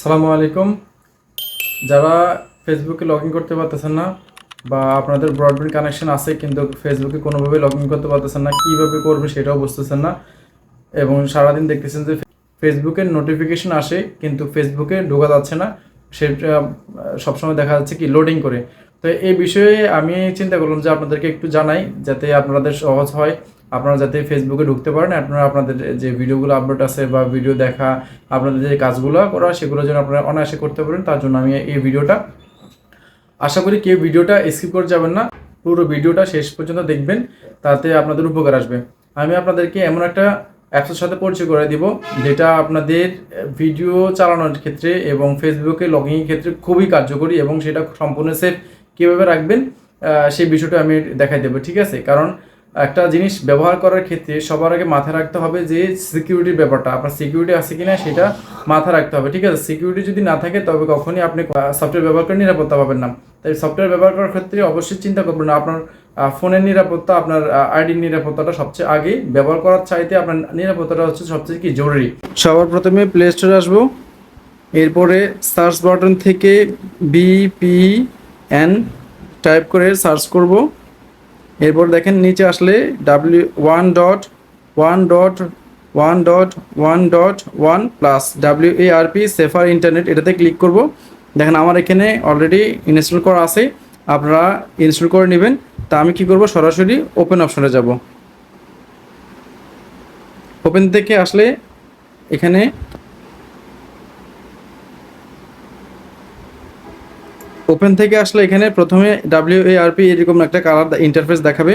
সালামু আলাইকুম। যারা ফেসবুকে লগ ইন করতে পারতেছেন না বা আপনাদের ব্রডব্যান্ড কানেকশন আছে কিন্তু ফেসবুকে কোনোভাবে লগ ইন করতে পারতেছেন না, কীভাবে করবে সেটাও বুঝতেছেন না এবং সারাদিন দেখতেছেন যে ফেসবুকের নোটিফিকেশন আসে কিন্তু ফেসবুকে ঢোকা যাচ্ছে না, সেটা সবসময় দেখা যাচ্ছে কি লোডিং করে। তো এই বিষয়ে আমি চিন্তা করলাম যে আপনাদেরকে একটু জানাই যাতে আপনাদের সহজ হয় আপনারা যাতে ফেসবুকে ঢুকতে পারেন, আপনারা আপনাদের যে ভিডিওগুলো আপলোড আছে বা ভিডিও দেখা, আপনাদের যে কাজগুলো করা সেগুলো যেন আপনারা অনায়াসে করতে পারেন। তার জন্য আমি এই ভিডিওটা আশা করি কেউ ভিডিওটা স্কিপ করে যাবেন না। পুরো ভিডিওটা শেষ পর্যন্ত দেখবেন, তাতে আপনাদের উপকার আসবে। আমি আপনাদেরকে এমন একটা অ্যাপসের সাথে পরিচয় করে দিব, যেটা আপনাদের ভিডিও চালানোর ক্ষেত্রে এবং ফেসবুকে লগইনের ক্ষেত্রে খুবই কার্যকরী এবং সেটা সম্পূর্ণ সেফ কীভাবে রাখবেন সেই বিষয়টা আমি দেখাই দেবো, ঠিক আছে? কারণ একটা জিনিস ব্যবহার করার ক্ষেত্রে সবার আগে মাথায় রাখতে হবে যে সিকিউরিটির ব্যাপারটা, আপনার সিকিউরিটি আছে কিনা সেটা মাথায় রাখতে হবে, ঠিক আছে? সিকিউরিটি যদি না থাকে, তবে কখনই আপনি সফটওয়্যার ব্যবহার করে নিরাপত্তা পাবেন না। তাই সফটওয়্যার ব্যবহার করার ক্ষেত্রে অবশ্যই চিন্তা করবেন না, আপনার ফোনের নিরাপত্তা, আপনার আইডির নিরাপত্তাটা সবচেয়ে আগে ব্যবহার করার চাইতে আপনার নিরাপত্তাটা হচ্ছে সবচেয়ে কি জরুরি। সবার প্রথমে প্লে স্টোরে আসব। এরপরে সার্চ বাটন থেকে বিপিএন টাইপ করে সার্চ করব। এরপর দেখেন নিচে আসলে W one dot one dot one dot one dot one plus W A R P safer internet এটাতে ক্লিক করব। দেখেন আমার এখানে অলরেডি ইনস্টল করা আছে, আপনারা ইনস্টল করে নেবেন। তা আমি কি করব? সরাসরি ওপেন অপশনে যাব। ওপেন থেকে আসলে এখানে ওপেন থেকে আসলে এখানে প্রথমে ডাব্লিউ এ আর পি এরকম একটা কালার ইন্টারফেস দেখাবে।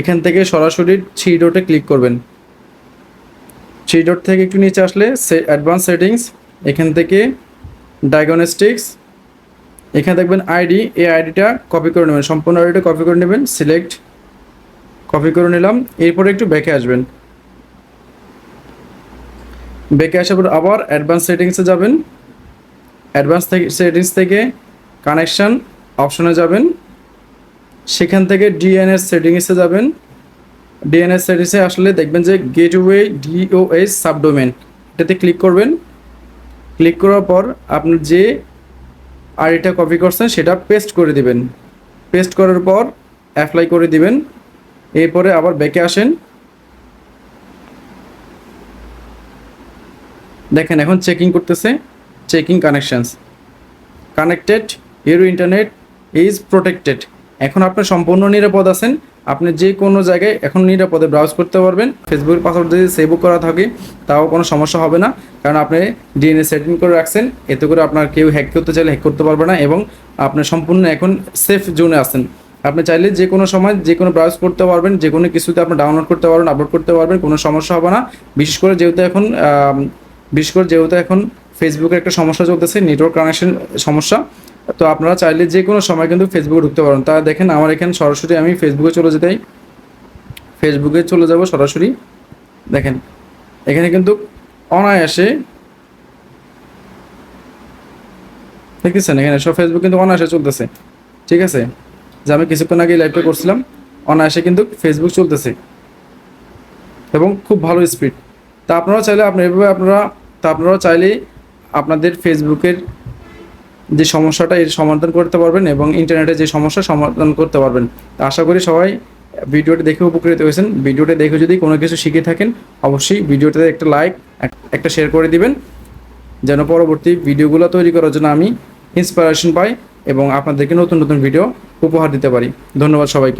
এখান থেকে সরাসরি থ্রি ডটে ক্লিক করবেন। থ্রি ডট থেকে একটু নিচে আসলে অ্যাডভান্স সেটিংস এখান থেকে ডায়াগনস্টিক্স এখানে দেখবেন আইডি এই আইডিটা কপি করে নেবেন, সম্পূর্ণ আইডিটা কপি করে নেবেন সিলেক্ট কপি করে নিলাম, এরপরে একটু ব্যাকে আসবেন। ব্যাকে আসার পর আবার অ্যাডভান্স সেটিংসে যাবেন। অ্যাডভান্স সেটিংস থেকে কানেকশন অপশনে যাবেন। সেখান থেকে ডিএনএস সেটিংসে যাবেন। ডিএনএস সেটিংসে আসলে দেখবেন যে গেটওয়ে ডিওএস সাবডোমেন, এটাতে ক্লিক করবেন। ক্লিক করার পর আপনি যে আইডিটা কপি করছেন সেটা পেস্ট করে দিবেন। পেস্ট করার পর অ্যাপ্লাই করে দিবেন। এরপরে আবার ব্যাকে আসেন। দেখেন এখন চেকিং করতেছে। Checking connections. Connected your internet is protected এখন আপনার সম্পূর্ণ নিরাপদ আছেন। আপনি যে কোনো জায়গায় এখন নিরাপদে ব্রাউজ করতে পারবেন। ফেসবুকের পাসওয়ার্ড যদি সেভ করা থাকে, তাও কোনো সমস্যা হবে না। কারণ আপনি ডিএনএ সেটিং করে রাখছেন। এতে করে আপনার কেউ হ্যাক করতে চাইলে হ্যাক করতে পারবে না এবং আপনি সম্পূর্ণ এখন সেফ জোনে আছেন। আপনি চাইলে যে কোনো সময় যে কোনো ব্রাউজ করতে পারবেন। যে কোনো কিছুতে আপনি ডাউনলোড করতে পারবেন আপলোড করতে পারবেন। কোনো সমস্যা হবে না। বিশেষ করে যেহেতু এখন বিশেষ করে যেহেতু এখন ফেসবুকের একটা সমস্যা চলতেছে নেটওয়ার্ক কানেকশন সমস্যা। তো আপনারা চাইলে যে কোনো সময় কিন্তু ফেসবুকে ঢুকতে পারেন। তা দেখেন, আমার এখানে সরাসরি আমি ফেসবুকে চলে যেতেই ফেসবুকে চলে যাব সরাসরি। দেখেন, এখানে কিন্তু অনায়াসে দেখতেছেন, এখানে সব ফেসবুক কিন্তু অনায়াসে চলতেছে। ঠিক আছে? যে আমি কিছুক্ষণ আগে লাইভটা করছিলাম, অনায়াসে কিন্তু ফেসবুক চলতেছে। এবং খুব ভালো স্পিড তা আপনারা চাইলে আপনি এভাবে আপনারা, তা আপনারা চাইলেই আপনাদের ফেসবুকের যে সমস্যাটা এর সমাধান করতে পারবেন এবং ইন্টারনেটে যে সমস্যা সমাধান করতে পারবেন। আশা করি সবাই ভিডিওটি দেখে উপকৃত হয়েছেন। ভিডিওটি দেখে যদি কোনো কিছু শিখে থাকেন, অবশ্যই ভিডিওটাতে একটা লাইক একটা শেয়ার করে দিবেন। যেন পরবর্তী ভিডিওগুলো তৈরি করার জন্য আমি ইন্সপিরেশন পাই এবং আপনাদেরকে নতুন নতুন ভিডিও উপহার দিতে পারি। ধন্যবাদ সবাইকে।